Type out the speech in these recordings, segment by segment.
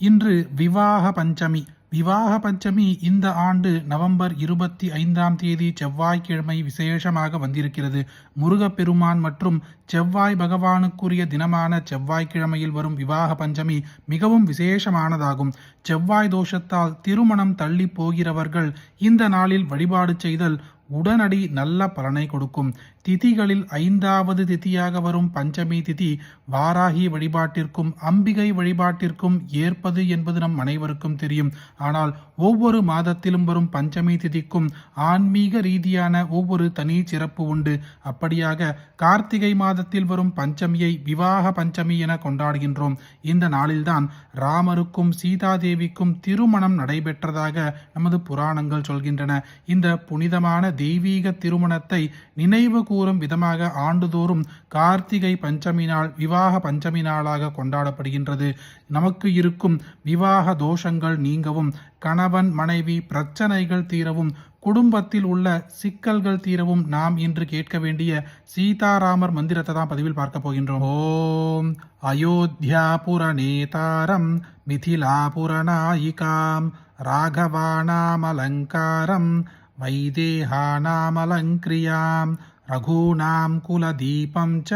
இன்று விவாக பஞ்சமி. விவாக பஞ்சமி இந்த ஆண்டு நவம்பர் இருபத்தி ஐந்தாம் தேதி செவ்வாய்க்கிழமை விசேஷமாக வந்திருக்கிறது. முருகப்பெருமான் மற்றும் செவ்வாய் பகவானுக்குரிய தினமான செவ்வாய்க்கிழமையில் வரும் விவாக பஞ்சமி மிகவும் விசேஷமானதாகும். செவ்வாய் தோஷத்தால் திருமணம் தள்ளி போகிறவர்கள் இந்த நாளில் வழிபாடு செய்தல் உடனடி நல்ல பலனை கொடுக்கும். திதிகளில் ஐந்தாவது திதியாக வரும் பஞ்சமி திதி வாராகி வழிபாட்டிற்கும் அம்பிகை வழிபாட்டிற்கும் ஏற்பது என்பது நம் அனைவருக்கும் தெரியும். ஆனால் ஒவ்வொரு மாதத்திலும் வரும் பஞ்சமி திதிக்கும் ஆன்மீக ரீதியான ஒவ்வொரு தனி சிறப்பு உண்டு. அப்படியாக கார்த்திகை மாதத்தில் வரும் பஞ்சமியை விவாக பஞ்சமி என கொண்டாடுகின்றோம். இந்த நாளில்தான் ராமருக்கும் சீதாதேவிக்கும் திருமணம் நடைபெற்றதாக நமது புராணங்கள் சொல்கின்றன. இந்த புனிதமான தெய்வீக திருமணத்தை நினைவு கூறும் விதமாக ஆண்டுதோறும் கார்த்திகை பஞ்சமி நாள் விவாக பஞ்சமி நாளாக கொண்டாடப்படுகின்றது. நமக்கு இருக்கும் விவாக தோஷங்கள் நீங்கவும் கணவன் மனைவி பிரச்சனைகள் தீரவும் குடும்பத்தில் உள்ள சிக்கல்கள் தீரவும் நாம் இன்று கேட்க வேண்டிய சீதாராமர் மந்திரத்தை தான் பதிவில் பார்க்க போகின்றோம். ஓம் அயோத்தியாபுர நேதாரம் மிதிலாபுரநாயிகாம் ராகவானாமலங்காரம் వైదేహానామలంక్రియాం రఘూనాం కులదీపం చ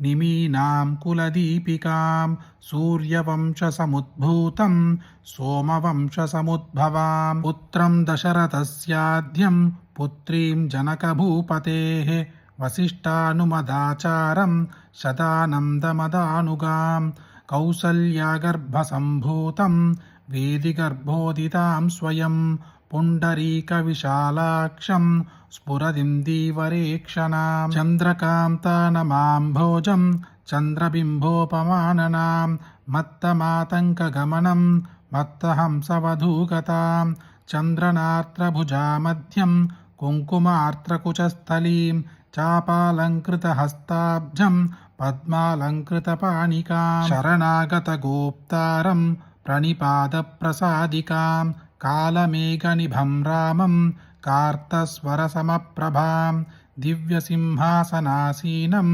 నిమీనాం కులదీపికాం సూర్యవంశసముద్భూతం సోమవంశసముద్భవాం పుత్రం దశరథస్యాద్యం పుత్రీం జనకభూపతే వసిష్టానుమదాచారం శతానందమదానుగాం కౌసల్యాగర్భసంభూతం वेदिगर्भोदितां स्वयं पुण्डरीकविशालाक्षं स्फुरदिन्दीवरेक्षणां चन्द्रकान्तानमाम्भोजं चन्द्रबिम्बोपमाननां मत्तमातङ्कगमनं मत्तहंसवधूगतां चन्द्रनार्त्रभुजामध्यं कुङ्कुमार्त्रकुचस्थलीं चापालङ्कृतहस्ताब्जं पद्मालङ्कृतपाणिकां शरणागतगोप्तारं प्रणिपादप्रसादिकां कालमेघनिभं रामं कार्तस्वरसमप्रभां दिव्यसिंहासनासीनं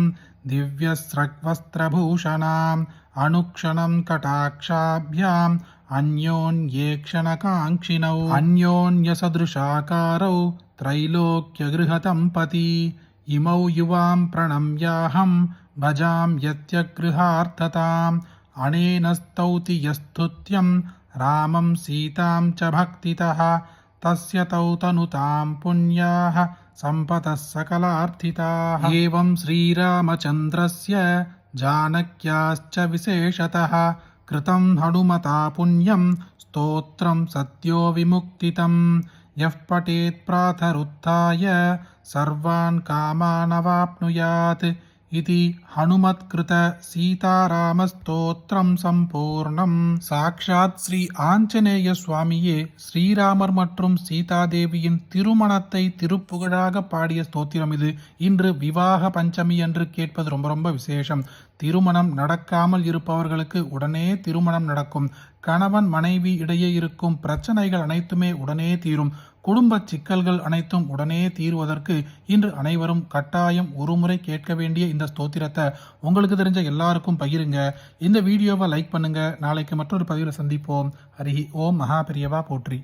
दिव्यस्रग्वस्त्रभूषणाम् अनुक्षणं कटाक्षाभ्याम् अन्योन्येक्षणकाङ्क्षिणौ अन्योन्यसदृशाकारौ त्रैलोक्यगृहदम्पती इमौ युवां प्रणम्याहं भजां यत्यगृहार्थताम् अनेन स्तौति यस्तुत्यं रामं सीतां च भक्तितः तस्य तौ तनुतां पुण्याः सम्पतः सकलार्थिताः एवं श्रीरामचन्द्रस्य जानक्याश्च विशेषतः कृतं हनुमता पुण्यं स्तोत्रं सत्यो विमुक्तितं यः पठेत् प्रातरुत्थाय सर्वान् कामानवाप्नुयात् इति हनुमत्कृत சீதாராமஸ்தோத்திரம் சம்பூர்ணம் சாக்ஷாத் ஸ்ரீ ஆஞ்சநேய சுவாமியே ஸ்ரீராமர் மற்றும் சீதாதேவியின் திருமணத்தை திருப்புகழாக பாடிய ஸ்தோத்திரம் இது இன்று விவாக பஞ்சமி என்று கேட்பது ரொம்ப ரொம்ப விசேஷம் திருமணம் நடக்காமல் இருப்பவர்களுக்கு உடனே திருமணம் நடக்கும். கணவன் மனைவி இடையே இருக்கும் பிரச்சனைகள் அனைத்துமே உடனே தீரும். குடும்ப சிக்கல்கள் அனைத்தும் உடனே தீர்வதற்கு இன்று அனைவரும் கட்டாயம் ஒருமுறை கேட்க வேண்டிய இந்த ஸ்தோத்திரத்தை உங்களுக்கு தெரிஞ்ச எல்லாருக்கும் பகிருங்க. இந்த வீடியோவை லைக் பண்ணுங்க. நாளைக்கு மற்றொரு பதிவில் சந்திப்போம். ஹரி ஓம் மகா பெரியவா போற்றி.